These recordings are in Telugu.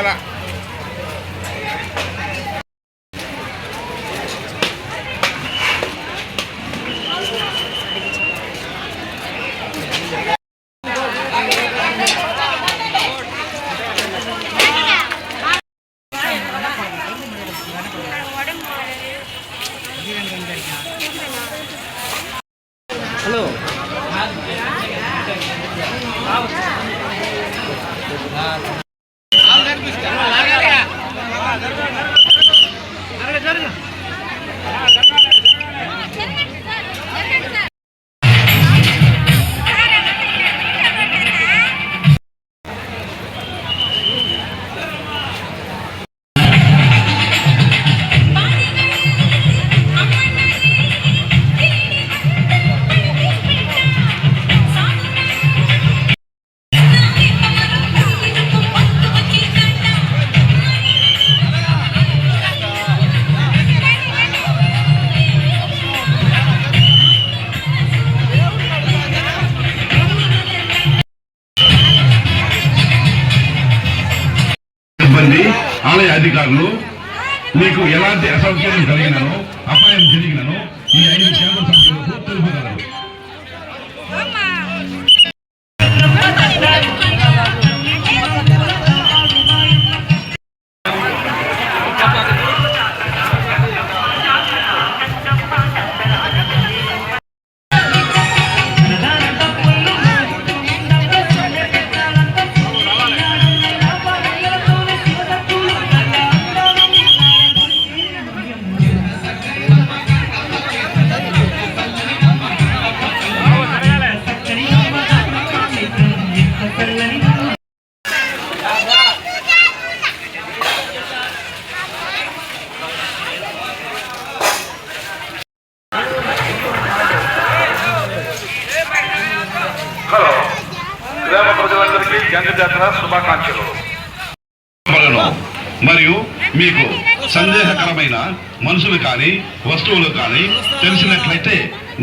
செய்யலாம் ஹலோ ఆలయ మీకు ఎలాంటి అసౌకర్యం కలిగినను అపాయం జరిగినను ఈ ఐదు శాతం సభ్యులకు తెలుపుతారు శుభాకాంక్షలు. మరియు మీకు సందేహకరమైన మనుషులు కానీ వస్తువులు కానీ తెలిసినట్లయితే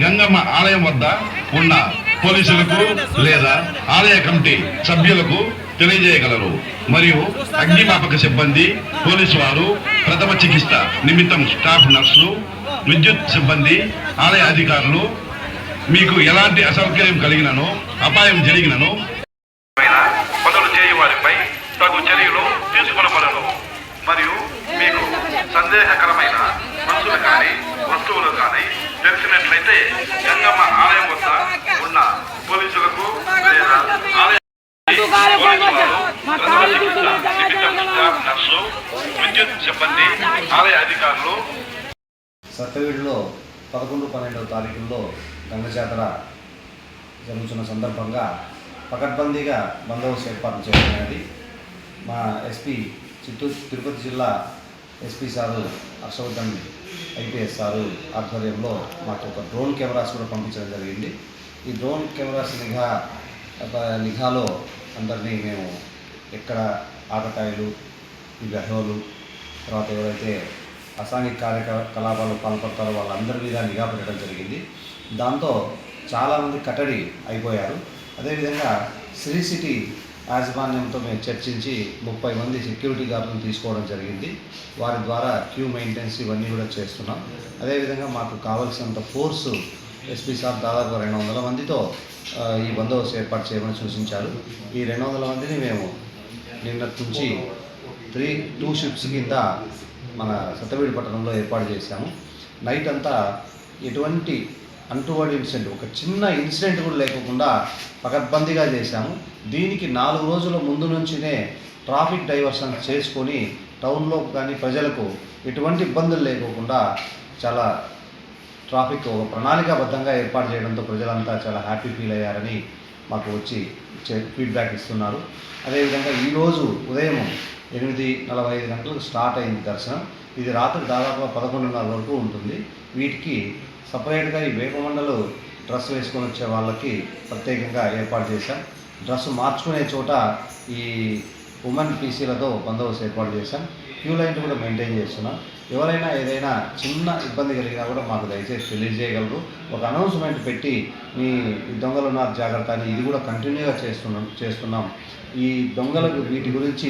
గంగమ్మ ఆలయం వద్ద ఉన్న పోలీసులకు లేదా ఆలయ కమిటీ సభ్యులకు తెలియజేయగలరు. మరియు అగ్నిమాపక సిబ్బంది పోలీసు వారు ప్రథమ చికిత్స నిమిత్తం స్టాఫ్ నర్సులు విద్యుత్ సిబ్బంది ఆలయ అధికారులు మీకు ఎలాంటి అసౌకర్యం కలిగినను అపాయం జరిగినను సందేహకరమైన మనసులు కానీ వస్తువులు కానీ తెలిసినట్లయితే గంగమ్మ ఆలయం వద్ద ఉన్న పోలీసులకు లేదా ఆలయ నర్సు విద్యుత్ సిబ్బంది ఆలయ అధికారులు సత్తవీడిలో పదకొండు పన్నెండవ తారీఖుల్లో గంగ జాతర జరుగుతున్న సందర్భంగా పకడ్బందీగా బందోబస్తు ఏర్పాటు చేయడమైనది మా ఎస్పీ చిత్తూరు తిరుపతి జిల్లా SP sir Harshavardhan IPS sir ఆధ్వర్యంలో మాకు ఒక డ్రోన్ కెమెరాస్ కూడా పంపించడం జరిగింది. ఈ డ్రోన్ కెమెరాస్ నిఘా ఒక నిఘాలో అందరినీ మేము ఎక్కడ ఆటకాయలు ఈ గహోలు తర్వాత ఎవరైతే అసాంఘిక కార్యకలాపాలు పాల్పడతారో వాళ్ళందరి మీద నిఘా పెట్టడం జరిగింది. దాంతో చాలామంది కట్టడి అయిపోయారు. అదేవిధంగా శ్రీ సిటీ యాజమాన్యంతో మేము చర్చించి ముప్పై మంది సెక్యూరిటీ గార్డులను తీసుకోవడం జరిగింది. వారి ద్వారా క్యూ మెయింటెనెన్స్ ఇవన్నీ కూడా చేస్తున్నాం. అదేవిధంగా మాకు కావలసినంత ఫోర్సు ఎస్పీ సార్ దాదాపు రెండు వందల మందితో ఈ బందోబస్తు ఏర్పాటు చేయమని సూచించారు. ఈ రెండు వందల మందిని మేము నిన్నటి నుంచి త్రీ టూ షిఫ్ట్స్ కింద మన సత్తవీడి పట్టణంలో ఏర్పాటు చేశాము. నైట్ అంతా ఎటువంటి అంటువాడు ఇన్సిడెంట్. ఒక చిన్న ఇన్సిడెంట్ కూడా లేకుండా పకడ్బందీగా చేశాము. దీనికి నాలుగు రోజుల ముందు నుంచినే ట్రాఫిక్ డైవర్షన్ చేసుకొని టౌన్లో కానీ ప్రజలకు ఎటువంటి ఇబ్బందులు లేకోకుండా చాలా ట్రాఫిక్ ఒక ప్రణాళికాబద్ధంగా ఏర్పాటు చేయడంతో ప్రజలంతా చాలా హ్యాపీ ఫీల్ అయ్యారని మాకు వచ్చి ఫీడ్బ్యాక్ ఇస్తున్నారు. అదేవిధంగా ఈరోజు ఉదయం ఎనిమిది నలభై ఐదు గంటలకు స్టార్ట్ అయింది దర్శనం. ఇది రాత్రి దాదాపు పదకొండున్నర వరకు ఉంటుంది. వీటికి సపరేట్గా ఈ వేపమండలు డ్రెస్ వేసుకొని వచ్చే వాళ్ళకి ప్రత్యేకంగా ఏర్పాటు చేశాం. డ్రెస్ మార్చుకునే చోట ఈ ఉమెన్ పీసీలతో బందోబస్తు ఏర్పాటు చేశాం. క్యూ లైన్ కూడా మెయింటైన్ చేస్తున్నాం. ఎవరైనా ఏదైనా చిన్న ఇబ్బంది కలిగినా కూడా మాకు దయచేసి తెలియజేయగలరు. ఒక అనౌన్స్మెంట్ పెట్టి మీ దొంగలు ఉన్నారు జాగ్రత్త అని ఇది కూడా కంటిన్యూగా చేస్తున్నాం చేస్తున్నాం. ఈ దొంగలకు వీటి గురించి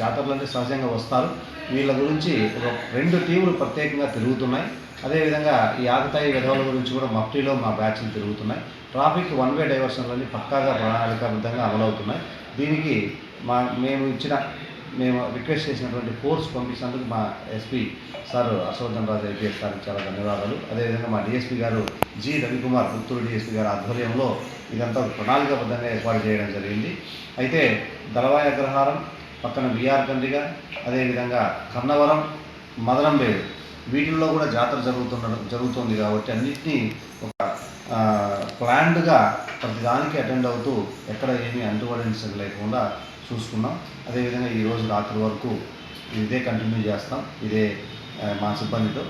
జాతరలు అంటే సహజంగా వస్తారు. వీళ్ళ గురించి ఒక రెండు టీములు ప్రత్యేకంగా తిరుగుతున్నాయి. అదేవిధంగా ఈ ఆగతాయి విధవల గురించి కూడా మఫ్టీలో మా బ్యాచ్లు తిరుగుతున్నాయి. ట్రాఫిక్ వన్ వే డైవర్షన్లన్నీ పక్కాగా ప్రణాళికాబద్ధంగా అమలవుతున్నాయి. దీనికి మా మేము ఇచ్చిన మేము రిక్వెస్ట్ చేసినటువంటి ఫోర్స్ పంపించినందుకు మా SP sir Harshavardhan Raju IPS సార్కి చాలా ధన్యవాదాలు. అదేవిధంగా మా డిఎస్పీ గారు జి రవికుమార్ పుత్తూరు డిఎస్పీ గారి ఆధ్వర్యంలో ఇదంతా ప్రణాళికాబద్ధంగా ఏర్పాటు చేయడం జరిగింది. అయితే దళవాయ అగ్రహారం పక్కన విఆర్ కండ్రిగ అదేవిధంగా కన్నవరం మదనంబేడు వీటిల్లో కూడా జాతర జరుగుతున్న జరుగుతుంది కాబట్టి అన్నింటినీ ఒక ప్లాన్డ్గా ప్రతిదానికి అటెండ్ అవుతూ ఎక్కడ ఏమీ అంటువడెన్స్ లేకుండా చూసుకున్నాం. అదేవిధంగా ఈరోజు రాత్రి వరకు ఇదే కంటిన్యూ చేస్తాం. ఇదే మా సిబ్బందితో.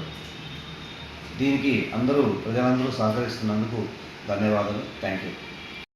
దీనికి అందరూ ప్రజలందరూ సహకరిస్తున్నందుకు ధన్యవాదాలు. Thank you